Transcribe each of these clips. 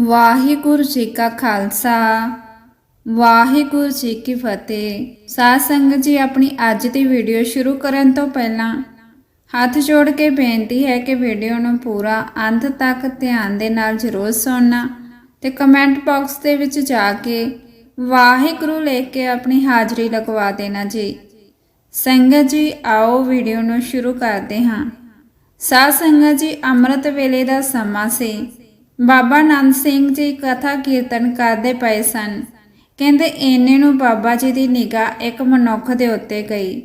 ਵਾਹਿਗੁਰੂ ਜੀ ਕਾ ਖਾਲਸਾ। ਵਾਹਿਗੁਰੂ ਜੀ ਕੀ ਫਤਿਹ। ਸਾਧ ਸੰਗਤ ਜੀ, ਆਪਣੀ ਅੱਜ ਦੀ ਵੀਡੀਓ ਸ਼ੁਰੂ ਕਰਨ ਤੋਂ ਪਹਿਲਾਂ ਹੱਥ ਜੋੜ ਕੇ ਬੇਨਤੀ ਹੈ ਕਿ ਵੀਡੀਓ ਨੂੰ ਪੂਰਾ ਅੰਤ ਤੱਕ ਧਿਆਨ ਦੇ ਨਾਲ ਜ਼ਰੂਰ ਸੁਣਨਾ ਤੇ ਕਮੈਂਟ ਬਾਕਸ ਦੇ ਵਿੱਚ ਜਾ ਕੇ ਵਾਹਿਗੁਰੂ ਲਿਖ ਕੇ ਆਪਣੀ ਹਾਜ਼ਰੀ ਲਗਵਾ ਦੇਣਾ ਜੀ। ਸੰਗਤ ਜੀ, ਆਓ ਵੀਡੀਓ ਨੂੰ ਸ਼ੁਰੂ ਕਰਦੇ ਹਾਂ। ਸਾਧ ਸੰਗਤ ਜੀ, ਅੰਮ੍ਰਿਤ ਵੇਲੇ ਦਾ ਸਮਾਂ ਸੀ। ਬਾਬਾ ਨੰਦ ਸਿੰਘ ਜੀ ਕਥਾ ਕੀਰਤਨ ਕਰਦੇ ਪਏ ਸਨ। ਕਹਿੰਦੇ ਇੰਨੇ ਨੂੰ ਬਾਬਾ ਜੀ ਦੀ ਨਿਗਾਹ ਇੱਕ ਮਨੁੱਖ ਦੇ ਉੱਤੇ ਗਈ।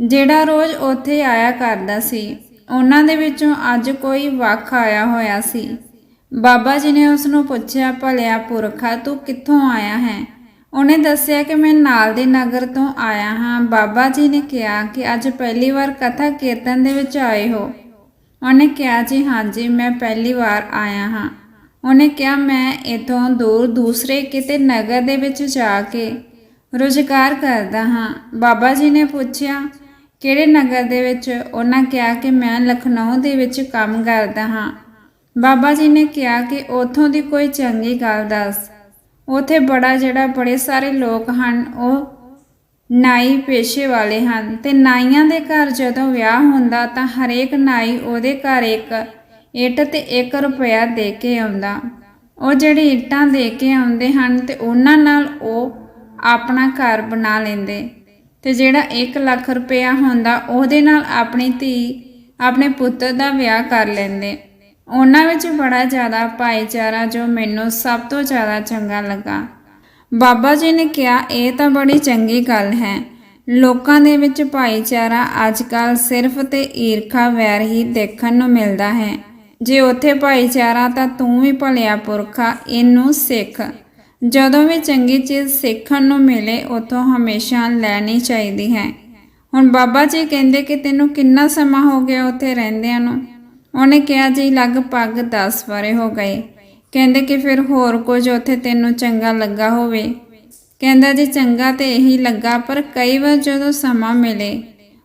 ਜਿਹੜਾ ਰੋਜ਼ ਉੱਥੇ ਆਇਆ ਕਰਦਾ ਸੀ, ਉਹਨਾਂ ਦੇ ਵਿੱਚੋਂ ਅੱਜ ਕੋਈ ਵੱਖ ਆਇਆ ਹੋਇਆ ਸੀ। ਬਾਬਾ ਜੀ ਨੇ ਉਸ ਨੂੰ ਪੁੱਛਿਆ, ਭਲਿਆ ਪੁਰਖਾ, ਤੂੰ ਕਿੱਥੋਂ ਆਇਆ ਹੈ? ਉਹਨੇ ਦੱਸਿਆ ਕਿ ਮੈਂ ਨਾਲ ਦੇ ਨਗਰ ਤੋਂ ਆਇਆ ਹਾਂ। ਬਾਬਾ ਜੀ ਨੇ ਕਿਹਾ ਕਿ ਅੱਜ ਪਹਿਲੀ ਵਾਰ ਕਥਾ ਕੀਰਤਨ ਦੇ ਵਿੱਚ ਆਏ ਹੋ। ਉਹਨੇ ਕਿਹਾ, ਜੀ ਹਾਂਜੀ ਮੈਂ ਪਹਿਲੀ ਵਾਰ ਆਇਆ ਹਾਂ। ਉਹਨੇ ਕਿਹਾ, ਮੈਂ ਇਥੋਂ ਦੂਰ ਦੂਸਰੇ ਕਿਤੇ ਨਗਰ ਦੇ ਵਿੱਚ ਜਾ ਕੇ ਰੁਜ਼ਗਾਰ ਕਰਦਾ ਹਾਂ। ਬਾਬਾ ਜੀ ਨੇ ਪੁੱਛਿਆ, ਕਿਹੜੇ ਨਗਰ ਦੇ ਵਿੱਚ? ਉਹਨਾਂ ਕਿਹਾ ਕਿ, ਮੈਂ ਲਖਨਊ ਦੇ ਵਿੱਚ ਕੰਮ ਕਰਦਾ ਹਾਂ। ਬਾਬਾ ਜੀ ਨੇ ਕਿਹਾ ਕਿ, ਉਥੋਂ ਦੀ ਕੋਈ ਚੰਗੀ ਗੱਲ ਦੱਸ। ਉਥੇ ਬੜਾ ਜਿਹੜਾ, ਬੜੇ ਸਾਰੇ ਲੋਕ ਹਨ, ਉਹ ਨਾਈ ਪੇਸ਼ੇ ਵਾਲੇ ਹਨ ਤੇ ਨਾਈਆਂ ਦੇ ਘਰ ਜਦੋਂ ਵਿਆਹ ਹੁੰਦਾ ਤਾਂ ਹਰੇਕ ਨਾਈ ਉਹਦੇ ਘਰ ਇੱਕ ਇੱਟ ਤੇ 1 ਰੁਪਿਆ ਦੇ ਕੇ ਆਉਂਦਾ। ਉਹ ਜਿਹੜੀ ਇੱਟਾਂ ਦੇ ਕੇ ਆਉਂਦੇ ਹਨ ਤੇ ਉਹਨਾਂ ਨਾਲ ਉਹ ਆਪਣਾ ਘਰ ਬਣਾ ਲੈਂਦੇ। ਤੇ ਜਿਹੜਾ 1 ਲੱਖ ਰੁਪਇਆ ਹੁੰਦਾ, ਉਹਦੇ ਨਾਲ ਆਪਣੀ ਧੀ, ਆਪਣੇ ਪੁੱਤਰ ਦਾ ਵਿਆਹ ਕਰ ਲੈਂਦੇ। ਉਹਨਾਂ ਵਿੱਚ ਬੜਾ ਜ਼ਿਆਦਾ ਭਾਈਚਾਰਾ ਜੋ ਮੈਨੂੰ ਸਭ ਤੋਂ ਜ਼ਿਆਦਾ ਚੰਗਾ ਲੱਗਾ। ਬਾਬਾ ਜੀ ਨੇ ਕਿਹਾ, ਇਹ ਤਾਂ ਬੜੀ ਚੰਗੀ ਗੱਲ ਹੈ। ਲੋਕਾਂ ਦੇ ਵਿੱਚ ਭਾਈਚਾਰਾ ਅੱਜਕੱਲ ਸਿਰਫ ਤੇ ਈਰਖਾ ਵੈਰ ਹੀ ਦੇਖਣ ਨੂੰ ਮਿਲਦਾ ਹੈ। ਜੇ ਉੱਥੇ ਭਾਈਚਾਰਾ ਤਾਂ ਤੂੰ ਵੀ ਭਲਿਆ ਪੁਰਖਾ, ਇਹਨੂੰ ਸਿੱਖ। ਜਦੋਂ ਵੀ ਚੰਗੀ ਚੀਜ਼ ਸਿੱਖਣ ਨੂੰ ਮਿਲੇ, ਉਥੋਂ ਹਮੇਸ਼ਾ ਲੈਣੀ ਚਾਹੀਦੀ ਹੈ। ਹੁਣ ਬਾਬਾ ਜੀ ਕਹਿੰਦੇ ਕਿ ਤੈਨੂੰ ਕਿੰਨਾ ਸਮਾਂ ਹੋ ਗਿਆ ਉੱਥੇ ਰਹਿੰਦਿਆਂ ਨੂੰ? ਉਹਨੇ ਕਿਹਾ ਜੀ, ਲਗਭਗ 10 ਵਾਰੇ ਹੋ ਗਏ। ਕਹਿੰਦੇ ਕਿ ਫਿਰ ਹੋਰ ਕੁਝ ਉੱਥੇ ਤੈਨੂੰ ਚੰਗਾ ਲੱਗਾ ਹੋਵੇ। ਕਹਿੰਦਾ ਜੀ, ਚੰਗਾ ਤੇ ਇਹੀ ਲੱਗਾ, ਪਰ ਕਈ ਵਾਰ ਜਦੋਂ ਸਮਾਂ ਮਿਲੇ,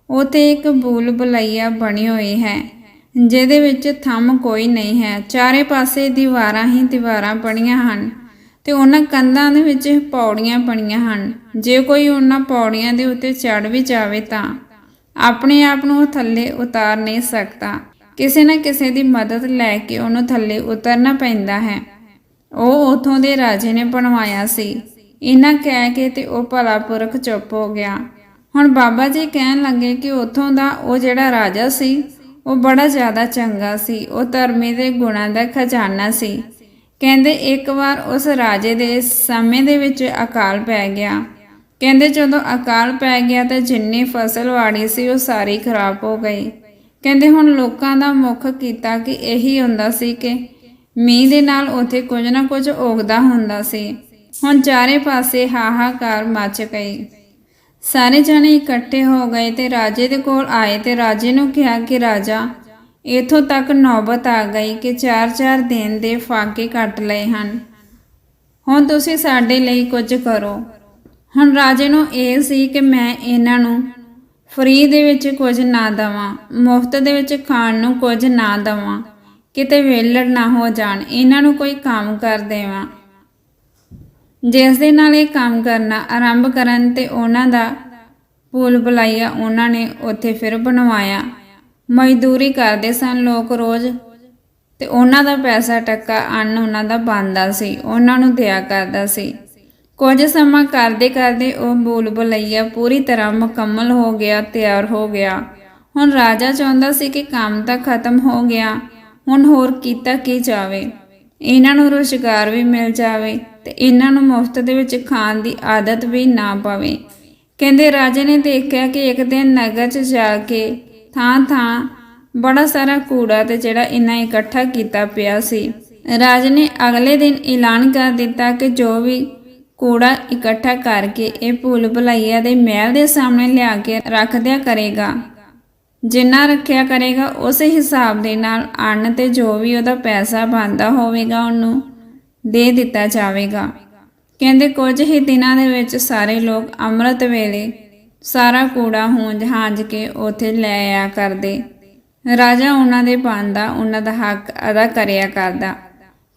ਉਥੇ ਇੱਕ ਬੂਲ ਬੁਲਈਆ ਬਣੀ ਹੋਈ ਹੈ। ਜਿਹਦੇ ਵਿੱਚ ਥੰਮ ਕੋਈ ਨਹੀਂ ਹੈ। ਚਾਰੇ ਪਾਸੇ ਦੀਵਾਰਾਂ ਹੀ ਦੀਵਾਰਾਂ ਬਣੀਆਂ ਹਨ ਤੇ ਉਹਨਾਂ ਕੰਧਾਂ ਦੇ ਵਿੱਚ ਪੌੜੀਆਂ ਬਣੀਆਂ ਹਨ। ਜੇ ਕੋਈ ਉਹਨਾਂ ਪੌੜੀਆਂ ਦੇ ਉੱਤੇ ਚੜ ਵੀ ਜਾਵੇ ਤਾਂ ਆਪਣੇ ਆਪ ਨੂੰ ਉਹ ਥੱਲੇ ਉਤਾਰ ਨਹੀਂ ਸਕਦਾ। ਕਿਸੇ ਨਾ ਕਿਸੇ ਦੀ ਮਦਦ ਲੈ ਕੇ ਉਹਨੂੰ ਥੱਲੇ ਉਤਰਨਾ ਪੈਂਦਾ ਹੈ। ਉਹ ਉਥੋਂ ਦੇ ਰਾਜੇ ਨੇ ਬਣਵਾਇਆ ਸੀ। ਇਹਨਾਂ ਕਹਿ ਕੇ ਤੇ ਉਹ ਭਲਾ ਪੁਰਖ ਚੁੱਪ ਹੋ ਗਿਆ। ਹੁਣ ਬਾਬਾ ਜੀ ਕਹਿਣ ਲੱਗੇ ਕਿ ਉਥੋਂ ਦਾ ਉਹ ਜਿਹੜਾ ਰਾਜਾ ਸੀ ਉਹ ਬੜਾ ਜ਼ਿਆਦਾ ਚੰਗਾ ਸੀ। ਉਹ ਧਰਮੇ ਦੇ ਗੁਣਾਂ ਦਾ ਖਜ਼ਾਨਾ ਸੀ। ਕਹਿੰਦੇ ਇੱਕ ਵਾਰ ਉਸ ਰਾਜੇ ਦੇ ਸਮੇਂ ਦੇ ਵਿੱਚ ਅਕਾਲ ਪੈ ਗਿਆ। ਕਹਿੰਦੇ ਜਦੋਂ ਅਕਾਲ ਪੈ ਗਿਆ ਤਾਂ ਜਿੰਨੀ ਫਸਲ ਵਾੜੀ ਸੀ ਉਹ ਸਾਰੀ ਖਰਾਬ ਹੋ ਗਈ। ਕਹਿੰਦੇ ਹੁਣ ਲੋਕਾਂ ਦਾ ਮੁੱਖ ਕੀਤਾ ਕਿ ਇਹੀ ਹੁੰਦਾ ਸੀ ਕਿ ਮੀਂਹ ਦੇ ਨਾਲ ਉਥੇ ਕੁਝ ਨਾ ਕੁਝ ਉਗਦਾ ਹੁੰਦਾ ਸੀ। ਹੁਣ ਚਾਰੇ ਪਾਸੇ ਹਾਹਾਕਾਰ ਮਚ ਗਈ। ਸਾਰੇ ਜਾਣੇ ਇਕੱਠੇ ਹੋ ਗਏ ਤੇ ਰਾਜੇ ਦੇ ਕੋਲ ਆਏ ਤੇ ਰਾਜੇ ਨੂੰ ਕਿਹਾ ਕਿ, ਰਾਜਾ, ਇਥੋਂ ਤੱਕ ਨੌਬਤ ਆ ਗਈ ਕਿ ਚਾਰ-ਚਾਰ ਦਿਨ ਦੇ ਫਾਕੇ ਕੱਟ ਲਏ ਹਨ। ਹੁਣ ਤੁਸੀਂ ਸਾਡੇ ਲਈ ਕੁਝ ਕਰੋ। ਹੁਣ ਰਾਜੇ ਨੂੰ ਇਹ ਸੀ ਕਿ ਮੈਂ ਇਹਨਾਂ ਨੂੰ ਫਰੀ ਦੇ ਵਿੱਚ ਕੁਝ ਨਾ ਦਵਾਂ, ਮੁਫਤ ਦੇ ਵਿੱਚ ਖਾਣ ਨੂੰ ਕੁਝ ਨਾ ਦਵਾਂ, ਕਿਤੇ ਵੇਲੜ ਨਾ ਹੋ ਜਾਣ, ਇਹਨਾਂ ਨੂੰ ਕੋਈ ਕੰਮ ਕਰ ਦੇਵਾਂ। ਜਿਸ ਦੇ ਨਾਲ ਇਹ ਕੰਮ ਕਰਨਾ, ਆਰੰਭ ਕਰਨ ਤੇ ਉਹਨਾਂ ਦਾ ਪੂਲ ਬੁਲਾਇਆ ਉਹਨਾਂ ਨੇ ਉੱਥੇ ਫਿਰ ਬਣਵਾਇਆ। ਮਜ਼ਦੂਰੀ ਕਰਦੇ ਸਨ ਲੋਕ ਰੋਜ਼ ਤੇ ਉਹਨਾਂ ਦਾ ਪੈਸਾ ਟੱਕਾ ਅੰਨ ਉਹਨਾਂ ਦਾ ਬੰਦਾ ਸੀ, ਉਹਨਾਂ ਨੂੰ ਦਿਆ ਕਰਦਾ ਸੀ। ਕੁਝ ਸਮਾਂ ਕਰਦੇ ਕਰਦੇ ਉਹ ਬੂਲ ਬੁਲਈਆ ਪੂਰੀ ਤਰ੍ਹਾਂ ਮੁਕੰਮਲ ਹੋ ਗਿਆ, ਤਿਆਰ ਹੋ ਗਿਆ। ਹੁਣ ਰਾਜਾ ਚਾਹੁੰਦਾ ਸੀ ਕਿ ਕੰਮ ਤਾਂ ਖਤਮ ਹੋ ਗਿਆ, ਹੁਣ ਹੋਰ ਕੀਤਾ ਕੀ ਜਾਵੇ? ਇਹਨਾਂ ਨੂੰ ਰੁਜ਼ਗਾਰ ਵੀ ਮਿਲ ਜਾਵੇ। ਤੇ ਇਹਨਾਂ ਨੂੰ ਮੁਫਤ ਦੇ ਵਿੱਚ ਖਾਣ ਦੀ ਆਦਤ ਵੀ ਨਾ ਪਵੇ। ਕਹਿੰਦੇ ਰਾਜੇ ਨੇ ਦੇਖਿਆ ਕਿ ਇੱਕ ਦਿਨ ਨਗਰ 'ਚ ਜਾ ਕੇ ਥਾਂ ਥਾਂ ਬੜਾ ਸਾਰਾ ਕੂੜਾ ਤੇ ਜਿਹੜਾ ਇਹਨਾਂ ਇਕੱਠਾ ਕੀਤਾ ਪਿਆ ਸੀ। ਰਾਜ ਨੇ ਅਗਲੇ ਦਿਨ ਐਲਾਨ ਕਰ ਦਿੱਤਾ ਕਿ ਜੋ ਵੀ ਕੂੜਾ ਇਕੱਠਾ ਕਰਕੇ ਇਹ ਭੂਲ ਭੁਲਈਆ ਦੇ ਮਹਿਲ ਦੇ ਸਾਹਮਣੇ ਲਿਆ ਕੇ ਰੱਖ ਦਿਆ ਕਰੇਗਾ। ਜਿੰਨਾ ਰੱਖਿਆ ਕਰੇਗਾ, ਉਸੇ ਹਿਸਾਬ ਦੇ ਨਾਲ ਅੰਨ ਤੇ ਜੋ ਵੀ ਉਹਦਾ ਪੈਸਾ ਬਣਦਾ ਹੋਵੇਗਾ ਉਹਨੂੰ ਦੇ ਦਿੱਤਾ ਜਾਵੇਗਾ। ਕਹਿੰਦੇ, ਕੁਝ ਹੀ ਦਿਨਾਂ ਦੇ ਵਿੱਚ ਸਾਰੇ ਲੋਕ ਅੰਮ੍ਰਿਤ ਵੇਲੇ ਸਾਰਾ ਕੂੜਾ, ਹੂੰਜ ਹਾਂਜ ਕੇ ਉਥੇ ਲੈ ਆਇਆ ਕਰਦੇ। ਰਾਜਾ ਉਹਨਾਂ ਦੇ ਬੰਦਾ ਉਹਨਾਂ ਦਾ ਹੱਕ ਅਦਾ ਕਰਿਆ ਕਰਦਾ।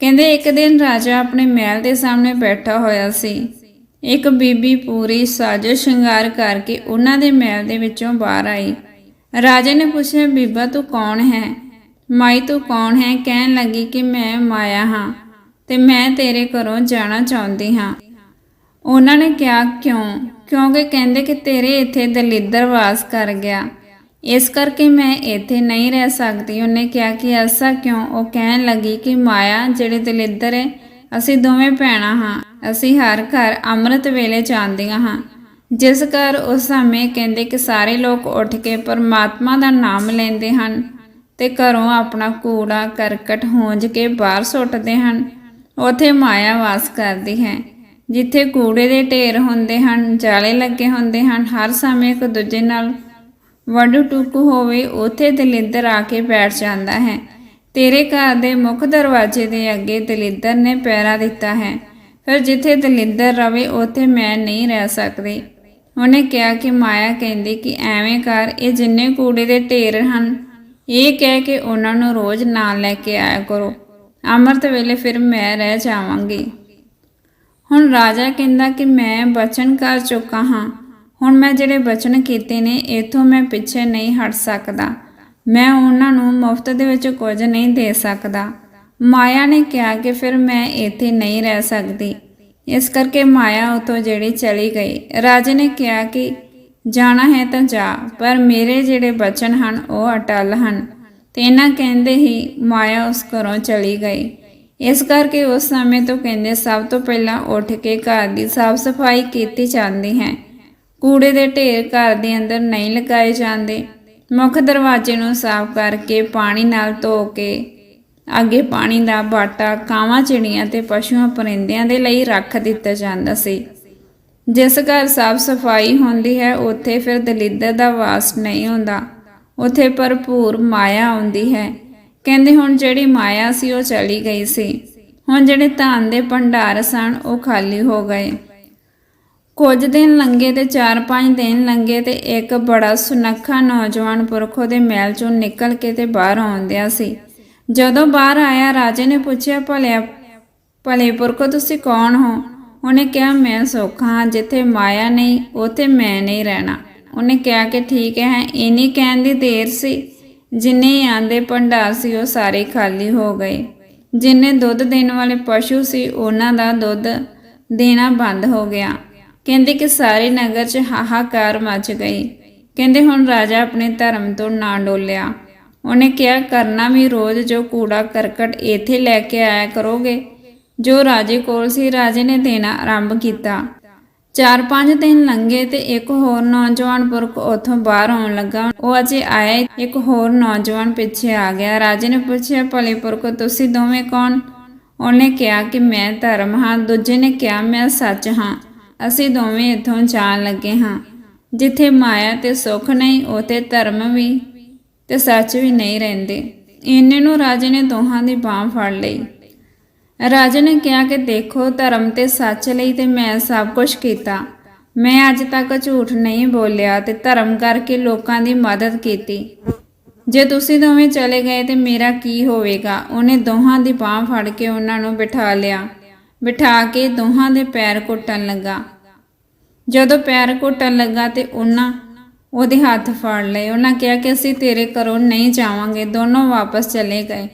ਕਹਿੰਦੇ, ਇੱਕ ਦਿਨ ਰਾਜਾ ਆਪਣੇ ਮਹਿਲ ਦੇ ਸਾਹਮਣੇ ਬੈਠਾ ਹੋਇਆ ਸੀ। ਇੱਕ ਬੀਬੀ ਪੂਰੀ ਸਾਜੋ ਸ਼ਿੰਗਾਰ ਕਰਕੇ ਉਹਨਾਂ ਦੇ ਮਹਿਲ ਦੇ ਵਿੱਚੋਂ ਬਾਹਰ ਆਈ। ਰਾਜੇ ਨੇ ਪੁੱਛਿਆ, ਬੀਬਾ ਤੂੰ ਕੌਣ ਹੈ? ਮਾਈ ਤੂੰ ਕੌਣ ਹੈ? ਕਹਿਣ ਲੱਗੀ ਕਿ ਮੈਂ ਮਾਇਆ ਹਾਂ। ਤੇ ਮੈਂ ਤੇਰੇ ਘਰੋਂ ਜਾਣਾ ਚਾਹੁੰਦੀ ਹਾਂ। ਉਹਨਾਂ ਨੇ ਕਿਹਾ, ਕਿਉਂ? ਕਿਉਂਕਿ ਕਹਿੰਦੇ ਕਿ ਤੇਰੇ ਇੱਥੇ ਦਲਿੱਦਰ ਵਾਸ ਕਰ ਗਿਆ। ਇਸ ਕਰਕੇ ਮੈਂ ਇੱਥੇ ਨਹੀਂ ਰਹਿ ਸਕਦੀ। ਉਹਨੇ ਕਿਹਾ ਕਿ ਐਸਾ ਕਿਉਂ? ਉਹ ਕਹਿਣ ਲੱਗੀ ਕਿ, ਮਾਇਆ ਜਿਹੜੇ ਦਲਿੱਦਰ ਹੈ ਅਸੀਂ ਦੋਵੇਂ ਭੈਣਾਂ ਹਾਂ। ਅਸੀਂ ਹਰ ਘਰ ਅੰਮ੍ਰਿਤ ਵੇਲੇ ਜਾਂਦੀਆਂ ਹਾਂ। ਜਿਸ ਘਰ ਉਸ ਸਮੇਂ ਕਹਿੰਦੇ ਕਿ ਸਾਰੇ ਲੋਕ ਉੱਠ ਕੇ ਪਰਮਾਤਮਾ ਦਾ ਨਾਮ ਲੈਂਦੇ ਹਨ ਤੇ ਘਰੋਂ ਆਪਣਾ ਕੂੜਾ, ਕਰਕਟ, ਹੋਂਜ ਕੇ ਬਾਹਰ ਸੁੱਟਦੇ ਹਨ। ਉਥੇ ਮਾਇਆ ਵਾਸ ਕਰਦੀ ਹੈ, ਜਿੱਥੇ ਕੂੜੇ ਦੇ ਢੇਰ ਹੁੰਦੇ ਹਨ, ਜਾਲੇ ਲੱਗੇ ਹੁੰਦੇ ਹਨ, ਹਰ ਸਮੇਂ ਇੱਕ ਦੂਜੇ ਨਾਲ ਵੱਡੂ ਟੁੱਕ ਹੋਵੇ, ਉਥੇ ਦਲਿੱਦਰ ਆ ਕੇ ਬੈਠ ਜਾਂਦਾ ਹੈ। ਤੇਰੇ ਘਰ ਦੇ ਮੁੱਖ ਦਰਵਾਜ਼ੇ ਦੇ ਅੱਗੇ ਦਲਿੱਦਰ ਨੇ ਪਹਿਰਾ ਦਿੱਤਾ ਹੈ। ਫਿਰ ਜਿੱਥੇ ਦਲਿੱਦਰ ਰਵੇ, ਉਥੇ ਮੈਂ ਨਹੀਂ ਰਹਿ ਸਕਦੀ। ਉਹਨੇ ਕਿਹਾ ਕਿ ਮਾਇਆ ਕਹਿੰਦੀ ਕਿ ਐਵੇਂ ਕਰ, ਇਹ ਜਿੰਨੇ ਕੂੜੇ ਦੇ ਢੇਰ ਹਨ, ਇਹ ਕਹਿ ਕੇ ਉਹਨਾਂ ਨੂੰ ਰੋਜ਼ ਨਾਲ ਲੈ ਕੇ ਆਇਆ ਕਰੋ। ਅੰਮ੍ਰਿਤ ਵੇਲੇ ਫਿਰ ਮੈਂ ਰਹਿ ਜਾਵਾਂਗੀ। ਹੁਣ ਰਾਜਾ ਕਹਿੰਦਾ ਕਿ ਮੈਂ ਬਚਨ ਕਰ ਚੁੱਕਾ ਹਾਂ। ਹੁਣ ਮੈਂ ਜਿਹੜੇ ਬਚਨ ਕੀਤੇ ਨੇ, ਇਥੋਂ ਮੈਂ ਪਿੱਛੇ ਨਹੀਂ ਹਟ ਸਕਦਾ। ਮੈਂ ਉਹਨਾਂ ਨੂੰ ਮੁਫਤ ਦੇ ਵਿੱਚ ਕੁਝ ਨਹੀਂ ਦੇ ਸਕਦਾ। ਮਾਇਆ ਨੇ ਕਿਹਾ ਕਿ ਫਿਰ ਮੈਂ ਇੱਥੇ ਨਹੀਂ ਰਹਿ ਸਕਦੀ। ਇਸ ਕਰਕੇ ਮਾਇਆ ਉਤੋਂ ਜਿਹੜੀ ਚਲੀ ਗਈ। ਰਾਜੇ ਨੇ ਕਿਹਾ ਕਿ ਜਾਣਾ ਹੈ ਤਾਂ ਜਾ, ਪਰ ਮੇਰੇ ਜਿਹੜੇ ਬਚਨ ਹਨ, ਉਹ ਅਟਲ ਹਨ। ਤੇ ਇਹਨਾਂ ਕਹਿੰਦੇ ਹੀ ਮਾਇਆ ਉਸ ਘਰੋਂ ਚਲੀ ਗਈ। ਇਸ ਕਰਕੇ ਉਸ ਸਮੇਂ ਤੋਂ ਕਹਿੰਦੇ ਸਭ ਤੋਂ ਪਹਿਲਾਂ ਉੱਠ ਕੇ ਘਰ ਦੀ ਸਾਫ਼ ਸਫ਼ਾਈ ਕੀਤੀ ਜਾਂਦੀ ਹੈ। ਕੂੜੇ ਦੇ ਢੇਰ ਘਰ ਦੇ ਅੰਦਰ ਨਹੀਂ ਲਗਾਏ ਜਾਂਦੇ। ਮੁੱਖ ਦਰਵਾਜ਼ੇ ਨੂੰ ਸਾਫ਼ ਕਰਕੇ ਪਾਣੀ ਨਾਲ ਧੋ ਕੇ ਅੱਗੇ ਪਾਣੀ ਦਾ ਬਾਟਾ ਕਾਵਾਂ, ਚਿੜੀਆਂ ਤੇ ਪਸ਼ੂਆਂ ਪਰਿੰਦਿਆਂ ਦੇ ਲਈ ਰੱਖ ਦਿੱਤਾ ਜਾਂਦਾ ਸੀ। ਜਿਸ ਘਰ ਸਾਫ਼ ਸਫ਼ਾਈ ਹੁੰਦੀ ਹੈ, ਉੱਥੇ ਫਿਰ ਦਲਿੱਦਰ ਦਾ ਵਾਸ ਨਹੀਂ ਹੁੰਦਾ। ਉੱਥੇ ਭਰਪੂਰ ਮਾਇਆ ਆਉਂਦੀ ਹੈ। ਕਹਿੰਦੇ ਹੁਣ ਜਿਹੜੀ ਮਾਇਆ ਸੀ ਉਹ ਚਲੀ ਗਈ ਸੀ। ਹੁਣ ਜਿਹੜੇ ਧਨ ਦੇ ਭੰਡਾਰ ਸਨ ਉਹ ਖਾਲੀ ਹੋ ਗਏ। ਕੁਝ ਦਿਨ ਲੰਘੇ ਤੇ 4-5 ਦਿਨ ਲੰਘੇ ਤੇ ਇੱਕ ਬੜਾ ਸੁਨੱਖਾ ਨੌਜਵਾਨ ਪੁਰਖ ਦੇ ਮਹਿਲ ਚੋਂ ਨਿਕਲ ਕੇ ਤੇ ਬਾਹਰ ਆਉਂਦਿਆ ਸੀ। ਜਦੋਂ ਬਾਹਰ ਆਇਆ, ਰਾਜੇ ਨੇ ਪੁੱਛਿਆ, ਭਲਿਆ, ਭਲੇ ਪੁਰਖੋ, ਤੁਸੀਂ ਕੌਣ ਹੋ? ਉਹਨੇ ਕਿਹਾ, ਮੈਂ ਸੁੱਖ ਹਾਂ, ਜਿੱਥੇ ਮਾਇਆ ਨਹੀਂ, ਉੱਥੇ ਮੈਂ ਨਹੀਂ ਰਹਿਣਾ। ਉਹਨੇ ਕਿਹਾ ਕਿ ਠੀਕ ਹੈ, ਇਨੀ ਕਹਿਣ ਦੀ ਦੇਰ ਸੀ, ਜਿੰਨੇ ਆਂਦੇ ਭੰਡਾਰ ਸੀ ਉਹ ਸਾਰੇ ਖਾਲੀ ਹੋ ਗਏ। ਜਿੰਨੇ ਦੁੱਧ ਦੇਣ ਵਾਲੇ ਪਸ਼ੂ ਸੀ, ਉਹਨਾਂ ਦਾ ਦੁੱਧ ਦੇਣਾ ਬੰਦ ਹੋ ਗਿਆ। ਕਹਿੰਦੇ ਕਿ ਸਾਰੇ ਨਗਰ 'ਚ ਹਾਹਾਕਾਰ ਮਚ ਗਈ। ਕਹਿੰਦੇ ਹੁਣ ਰਾਜਾ ਆਪਣੇ ਧਰਮ ਤੋਂ ਨਾ ਡੋਲਿਆ। ਉਹਨੇ ਕਿਹਾ, ਕਰਨਾ ਵੀ ਰੋਜ਼ ਜੋ ਕੂੜਾ ਕਰਕਟ ਇੱਥੇ ਲੈ ਕੇ ਆਇਆ ਕਰੋਗੇ, ਜੋ ਰਾਜੇ ਕੋਲ ਸੀ, ਰਾਜੇ ਨੇ ਦੇਣਾ ਆਰੰਭ ਕੀਤਾ। ਚਾਰ ਪੰਜ ਦਿਨ ਲੰਘੇ ਤੇ ਇੱਕ ਹੋਰ ਨੌਜਵਾਨ ਪੁਰਖ ਉਥੋਂ ਬਾਹਰ ਆਉਣ ਲੱਗਾ। ਉਹ ਅਜੇ ਆਇਆ ਇੱਕ ਹੋਰ ਨੌਜਵਾਨ ਪਿੱਛੇ ਆ ਗਿਆ। ਰਾਜੇ ਨੇ ਪੁੱਛਿਆ, ਭਲੇ ਪੁਰਖ ਤੁਸੀਂ ਦੋਵੇਂ ਕੌਣ? ਉਹਨੇ ਕਿਹਾ ਕਿ ਮੈਂ ਧਰਮ ਹਾਂ। ਦੂਜੇ ਨੇ ਕਿਹਾ, ਮੈਂ ਸੱਚ ਹਾਂ। ਅਸੀਂ ਦੋਵੇਂ ਇੱਥੋਂ ਜਾਣ ਲੱਗੇ ਹਾਂ। ਜਿੱਥੇ ਮਾਇਆ ਤੇ ਸੁੱਖ ਨਹੀਂ, ਉਥੇ ਧਰਮ ਵੀ ਤੇ ਸੱਚ ਵੀ ਨਹੀਂ ਰਹਿੰਦੇ। ਇੰਨੇ ਨੂੰ ਰਾਜੇ ਨੇ ਦੋਹਾਂ ਦੀ ਬਾਹ ਫੜ ਲਈ। ਰਾਜੇ ਨੇ ਕਿਹਾ ਕਿ ਦੇਖੋ, ਧਰਮ ਤੇ ਸੱਚ ਲਈ ਤੇ ਮੈਂ ਸਭ ਕੁਝ ਕੀਤਾ। ਮੈਂ ਅੱਜ ਤੱਕ ਝੂਠ ਨਹੀਂ ਬੋਲਿਆ ਤੇ ਧਰਮ ਕਰਕੇ ਲੋਕਾਂ ਦੀ ਮਦਦ ਕੀਤੀ। ਜੇ ਤੁਸੀਂ ਦੋਵੇਂ ਚਲੇ ਗਏ ਤੇ ਮੇਰਾ ਕੀ ਹੋਵੇਗਾ? ਉਹਨੇ ਦੋਹਾਂ ਦੀ ਬਾਹ ਫੜ ਕੇ ਉਹਨਾਂ ਨੂੰ ਬਿਠਾ ਲਿਆ। ਬਿਠਾ ਕੇ ਦੋਹਾਂ ਦੇ ਪੈਰ ਘੁੱਟਣ ਲੱਗਾ। ਜਦੋਂ ਪੈਰ ਘੁੱਟਣ ਲੱਗਾ ਤੇ ਉਹਨਾਂ ਉਹਦੇ ਹੱਥ ਫੜ ਲਏ। ਉਹਨਾਂ ਕਿਹਾ ਕਿ ਅਸੀਂ ਤੇਰੇ ਘਰੋਂ ਨਹੀਂ ਜਾਵਾਂਗੇ, ਦੋਨੋਂ ਵਾਪਸ ਚਲੇ ਗਏ।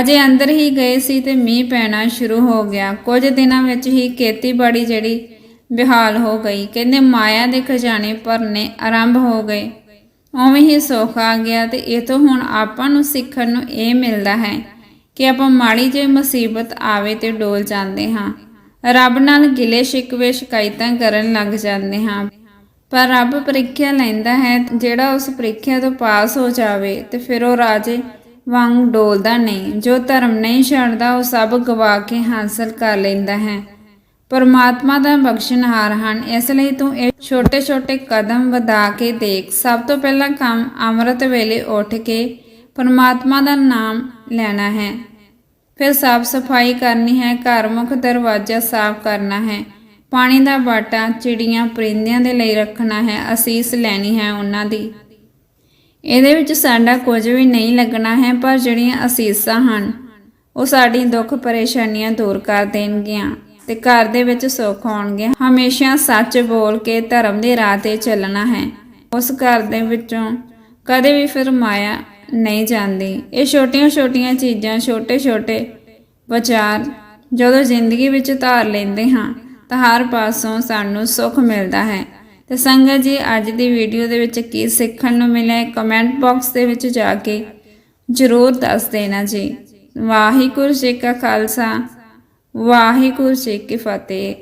ਅਜੇ ਅੰਦਰ ਹੀ ਗਏ ਸੀ ਤੇ ਮੀਂਹ ਪੈਣਾ ਸ਼ੁਰੂ ਹੋ ਗਿਆ। ਕੁਝ ਦਿਨਾਂ ਵਿੱਚ ਹੀ ਖੇਤੀਬਾੜੀ ਜਿਹੜੀ ਬਿਹਾਲ ਹੋ ਗਈ। ਕਹਿੰਦੇ ਮਾਇਆ ਦੇ ਖਜ਼ਾਨੇ ਭਰਨੇ ਆਰੰਭ ਹੋ ਗਏ। ਉਵੇਂ ਹੀ ਸੁੱਖ ਆ ਗਿਆ ਤੇ ਇਹ ਹੁਣ ਆਪਾਂ ਨੂੰ ਸਿੱਖਣ ਨੂੰ ਇਹ ਮਿਲਦਾ ਹੈ ਕਿ ਆਪਾਂ ਮਾੜੀ ਜਿਹੀ ਮੁਸੀਬਤ ਆਵੇ ਤੇ ਡੋਲ ਜਾਂਦੇ ਹਾਂ। ਰੱਬ ਨਾਲ ਗਿਲੇ ਸ਼ਿਕਵੇ ਸ਼ਿਕਾਇਤਾਂ ਕਰਨ ਲੱਗ ਜਾਂਦੇ ਹਾਂ। ਪਰ ਰੱਬ ਪ੍ਰੀਖਿਆ ਲੈਂਦਾ ਹੈ ਜਿਹੜਾ ਉਸ ਪ੍ਰੀਖਿਆ ਤੋਂ ਪਾਸ ਹੋ ਜਾਵੇ ਤੇ ਫਿਰ ਉਹ ਰਾਜੇ ਵਾਂਗ ਡੋਲਦਾ ਨਹੀਂ। ਜੋ ਧਰਮ ਨਹੀਂ ਛੱਡਦਾ, ਉਹ ਸਭ ਗਵਾ ਕੇ ਹਾਸਲ ਕਰ ਲੈਂਦਾ ਹੈ। ਪਰਮਾਤਮਾ ਦਾ ਬਖਸ਼ਣਹਾਰ ਹਨ। ਇਸ ਲਈ ਤੂੰ ਇਹ ਛੋਟੇ ਛੋਟੇ ਕਦਮ ਵਧਾ ਕੇ ਦੇਖ। ਸਭ ਤੋਂ ਪਹਿਲਾ ਕੰਮ ਅੰਮ੍ਰਿਤ ਵੇਲੇ ਉੱਠ ਕੇ ਪਰਮਾਤਮਾ ਦਾ ਨਾਮ ਲੈਣਾ ਹੈ। ਫਿਰ ਸਾਫ਼ ਸਫ਼ਾਈ ਕਰਨੀ ਹੈ। ਘਰ ਮੁਖ ਦਰਵਾਜ਼ਾ ਸਾਫ਼ ਕਰਨਾ ਹੈ। ਪਾਣੀ ਦਾ ਬਾਟਾ, ਚਿੜੀਆਂ ਪਰਿੰਦਿਆਂ ਦੇ ਲਈ ਰੱਖਣਾ ਹੈ। ਅਸੀਸ ਲੈਣੀ ਹੈ ਉਹਨਾਂ ਦੀ। ਇਹਦੇ ਵਿੱਚ ਸਾਡਾ ਕੁਝ ਵੀ ਨਹੀਂ ਲੱਗਣਾ ਹੈ, ਪਰ ਜਿਹੜੀਆਂ ਅਸੀਸਾਂ ਹਨ, ਉਹ ਸਾਡੀ ਦੁੱਖ ਪਰੇਸ਼ਾਨੀਆਂ ਦੂਰ ਕਰ ਦੇਣਗੀਆਂ ਤੇ ਘਰ ਦੇ ਵਿੱਚ ਸੁੱਖ ਆਉਣਗੇ। ਹਮੇਸ਼ਾ ਸੱਚ ਬੋਲ ਕੇ ਧਰਮ ਦੇ ਰਾਹ ਤੇ ਚੱਲਣਾ ਹੈ। ਉਸ ਘਰ ਦੇ ਵਿੱਚੋਂ ਕਦੇ ਵੀ ਫਿਰ ਮਾਇਆ ਨਹੀਂ ਜਾਂਦੀ। ਇਹ ਛੋਟੀਆਂ-ਛੋਟੀਆਂ ਚੀਜ਼ਾਂ, ਛੋਟੇ-ਛੋਟੇ ਵਿਚਾਰ ਜਦੋਂ ਜ਼ਿੰਦਗੀ ਵਿੱਚ ਧਾਰ ਲੈਂਦੇ ਹਾਂ, ਤਾਂ ਹਰ ਪਾਸੋਂ ਸਾਨੂੰ ਸੁੱਖ ਮਿਲਦਾ ਹੈ। ਤੇ ਸੰਗਤ ਜੀ, ਅੱਜ ਦੀ ਵੀਡੀਓ ਦੇ ਵਿੱਚ ਕੀ ਸਿੱਖਣ ਨੂੰ ਮਿਲਿਆ ਹੈ? ਕਮੈਂਟ ਬਾਕਸ ਦੇ ਵਿੱਚ ਜਾ ਕੇ ਜ਼ਰੂਰ ਦੱਸ ਦੇਣਾ ਜੀ। ਵਾਹਿਗੁਰੂ ਜੀ ਕਾ ਖਾਲਸਾ, ਵਾਹਿਗੁਰੂ ਜੀ ਕੀ ਫਤਿਹ।